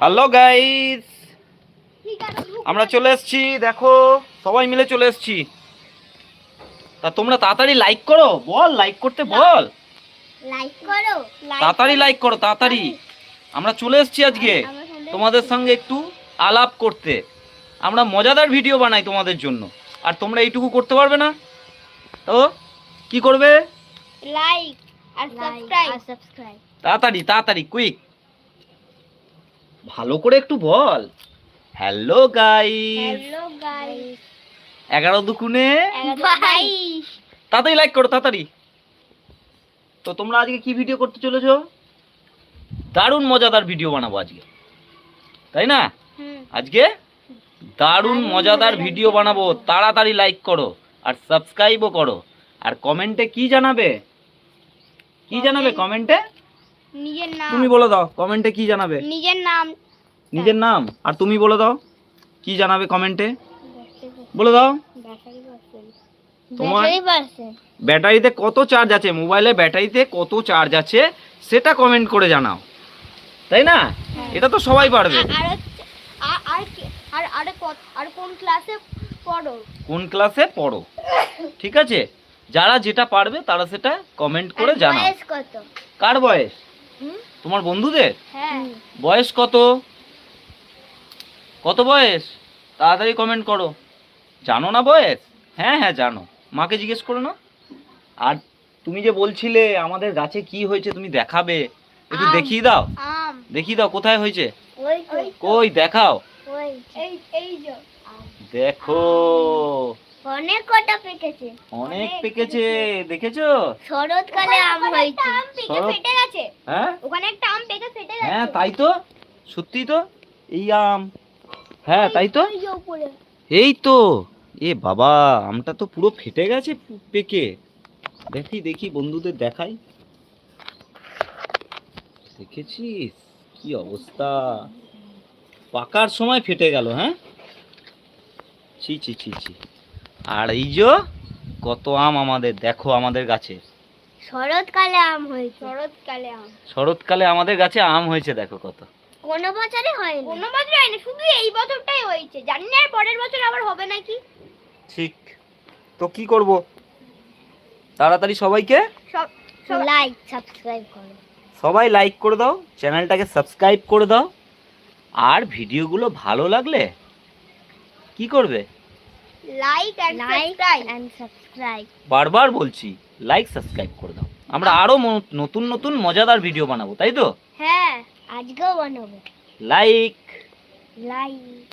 Hello guys আমরা চলে এসছি দেখো সবাই মিলে চলে এসছি। তা তোমরা তাড়াতাড়ি লাইক করো বল লাইক করতে বল। লাইক করো তাড়াতাড়ি লাইক করো তাড়াতাড়ি। আমরা চলে এসেছি আজকে তোমাদের সঙ্গে একটু আলাপ করতে। আমরা মজাদার ভিডিও বানাই তোমাদের জন্য। আর তোমরা এইটুকু করতে পারবে না? তো কি করবে? লাইক আর সাবস্ক্রাইব তাড়াতাড়ি তাড়াতাড়ি কুইক ভালো করে একটু বল। হ্যালো গাইস হ্যালো গাইস এগারো দুকুনে? বাইশ তাড়াতাড়ি লাইক করো তাড়াতাড়ি। তো তোমরা আজকে কি ভিডিও করতে চলেছো? দারুণ মজাদার ভিডিও বানাবো আজকে। তাই না? আজকে দারুণ মজাদার ভিডিও বানাবো। তাড়াতাড়ি লাইক করো আর সাবস্ক্রাইবও করো। আর কমেন্টে কি জানাবে? কি জানাবে কমেন্টে নিজের নাম। তুমি বলে দাও কমেন্টে কি জানাবে? নিজের নাম। নিজের নাম? আর তুমি বলে দাও কি জানাবে কমেন্টে? বলে দাও। তোমার- ব্যাটারিতে কত চার্জ আছে? মোবাইলে ব্যাটারিতে কত চার্জ আছে সেটা কমেন্ট করে জানাও। তাই না? এটা তো সবাই পারবে। আর আর আর কোন ক্লাসে পড়ো? কোন ক্লাসে পড়ো? ঠিক আছে? যারা যেটা পারবে তারা সেটা কমেন্ট করে জানাও। কার বয়স? তোমার বন্ধুদের? হ্যাঁ। বয়স কত? কত বয়স? তাড়াতাড়ি কমেন্ট করো। জানো না বয়স? হ্যাঁ হ্যাঁ জানো। মাকে জিজ্ঞেস করো না। আর তুমি যে বলছিলে আমাদের গাছে কি হয়েছে তুমি দেখাবে একটু দেখিয়ে দাও। দেখিয়ে দাও কোথায় হয়েছে? কই দেখাও। দেখো। অনেক কটা পেকেছে। অনেক পেকেছে দেখেছ? শরৎকালে আম হয়েছে। শরৎ- ফেটে গেছে। হ্যাঁ? ওখানে একটা আম পেকে ফেটে হ্যাঁ তাই তো? সত্যি তো? এই আম। হ্যাঁ তাই তো? ওই যে উপরে। এই তো। এ বাবা আমটা তো পুরো ফেটে গেছে পেকে। দেখি দেখি বন্ধুদের দেখাই। দেখেছিস? কি অবস্থা? পাকার সময় ফেটে গেল হ্যাঁ? ছি ছি ছি ছি। আর এই যে কত আম আমাদের দেখো আমাদের গাছে। শরৎকালে আম হয়েছে। শরৎকালে আম। শরৎকালে আমাদের গাছে আম হয়েছে দেখো কত। কোনো বছরে হয়নি। কোনো বছর হয়নি শুধু এই বছরটাই হয়েছে। জানি না পরের বছর আবার হবে নাকি। ঠিক। তো কি করব? তাড়াতাড়ি সবাইকে সব সব লাইক সাবস্ক্রাইব করো। সবাই লাইক করে দাও চ্যানেলটাকে সাবস্ক্রাইব করে দাও। আর ভিডিওগুলো ভালো লাগলে কি করবে? Like and subscribe and subscribe বারবার বলছি লাইক সাবস্ক্রাইব করে দাও। আমরা আরও নতুন নতুন মজাদার ভিডিও বানাবো তাই তো? হ্যাঁ আজকেও বানাবো। Like like